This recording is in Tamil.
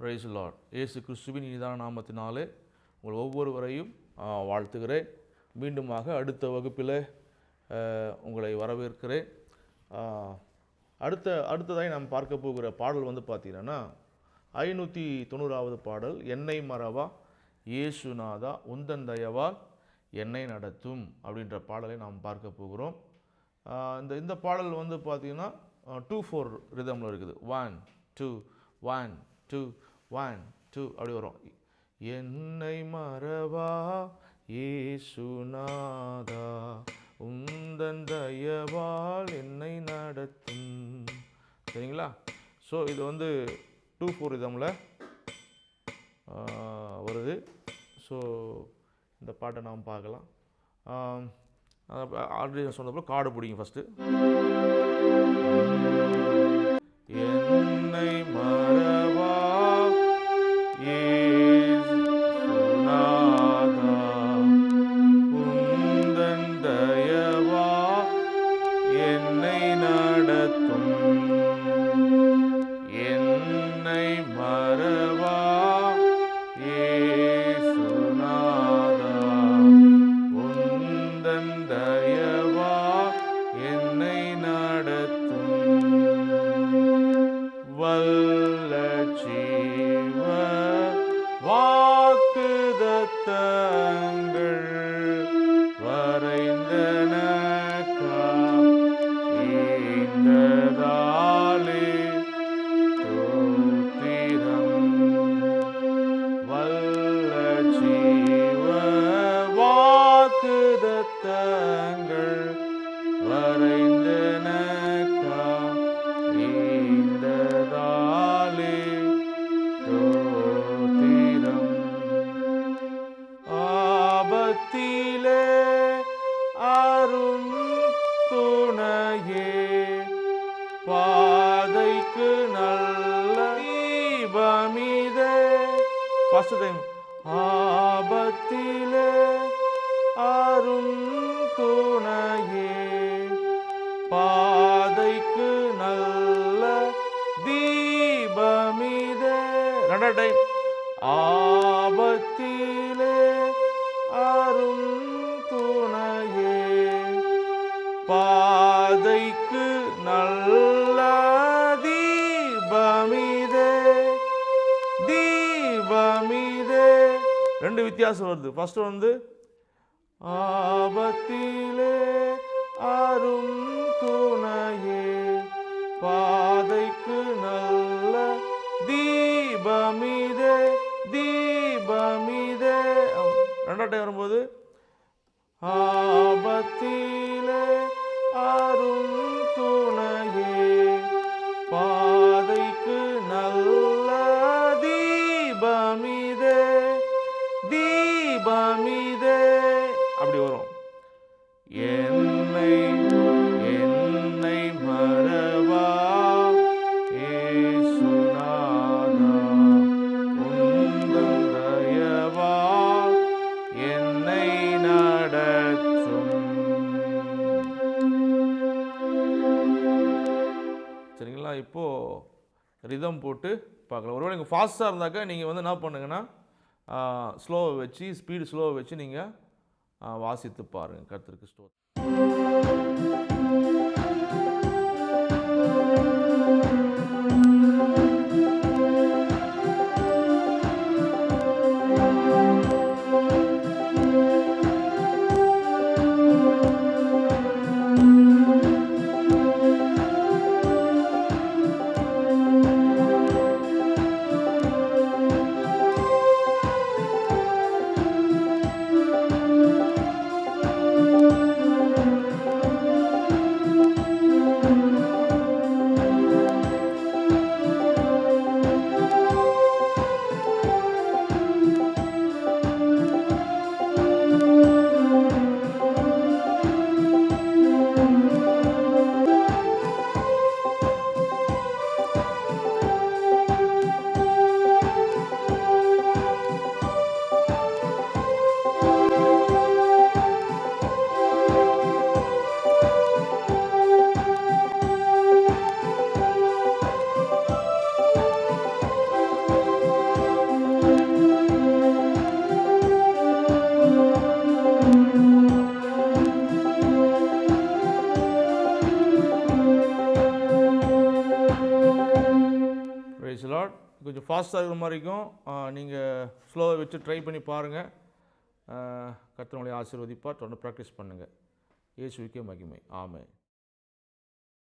பிரைஸ் லார்ட் இயேசு கிறிஸ்துவின் இனிதான நாமத்தினாலே உங்கள் ஒவ்வொருவரையும் வாழ்த்துகிறேன். மீண்டுமாக அடுத்த வகுப்பில் உங்களை வரவேற்கிறேன். அடுத்த அடுத்ததாக நாம் பார்க்க போகிற பாடல் வந்து பார்த்தீங்கன்னா ஐநூற்றி தொண்ணூறாவது பாடல் என்னை மறவா? இயேசுநாதா உந்தன் தயவால் என்னை நடத்தும் அப்படின்ற பாடலை நாம் பார்க்க போகிறோம். இந்த இந்த பாடல் வந்து பார்த்திங்கன்னா டூ ஃபோர் ரிதமில் இருக்குது. One two one two one two அப்படி வரும். என்னை மறவா? ஏசுநாதா உந்தன் தயவால் என்னை நடத்தும். சரிங்களா? ஸோ இது வந்து டூ ஃபோர் ரிதமில் வருது. ஸோ இந்த பாட்டை நாம் பார்க்கலாம். ஆல்ரெடி நான் சொன்னப்போ காடு பிடிக்கும் ஃபஸ்ட்டு என்னை மறவா? நடத்தும். என்னை மறவா? இயேசுநாதா, உந்தன் தயவா? என்னை நடத்தும். வல்ல ஜீவ வாக்குதத்தங்கள் வாக்குதத்தங்கள் வரைந்தனக்கா ஆபத்திலே அரும் துணையே பாதைக்கு நல்ல தீபமிதே. ஃபர்ஸ்ட் டைம் ஆபத்திலே அரும் துணையே. பாதைக்கு நல்ல தீபமிதே. ரெண்டாவது ஆபத்திலே அரும் துணையே. பாதைக்கு நல்ல தீபமிதே. தீபமிதே. ரெண்டு வித்தியாசம் வருது. ஃபஸ்ட்டு வந்து ஆபத்திலே அரும் துணையே பாதைக்கு நல்ல தீபமிதே தீபமிதே. ரெண்டாவது டைம் வரும்போது ஆபத்திலே அரும் துணையே பாதைக்கு நல்ல ரிதம் போட்டு பார்க்கலாம். ஒருவேளை நீங்கள் ஃபாஸ்ட்டாக இருந்தாக்கா நீங்கள் வந்து என்ன பண்ணுங்கன்னா ஸ்லோவை வச்சு ஸ்பீடு ஸ்லோவை வச்சு நீங்கள் வாசித்து பாருங்கள் கருத்திற்கு ஸ்டோர் கொஞ்சம் ஃபாஸ்ட்டாக இருக்கிற மாதிரிக்கும் நீங்கள் ஸ்லோவை வச்சு ட்ரை பண்ணி பாருங்கள் கத்தனுடைய ஆசீர்வதிப்பாக தொடர்ந்து ப்ராக்டிஸ் பண்ணுங்கள் இயேசுவிக்கே மகிமை. ஆமை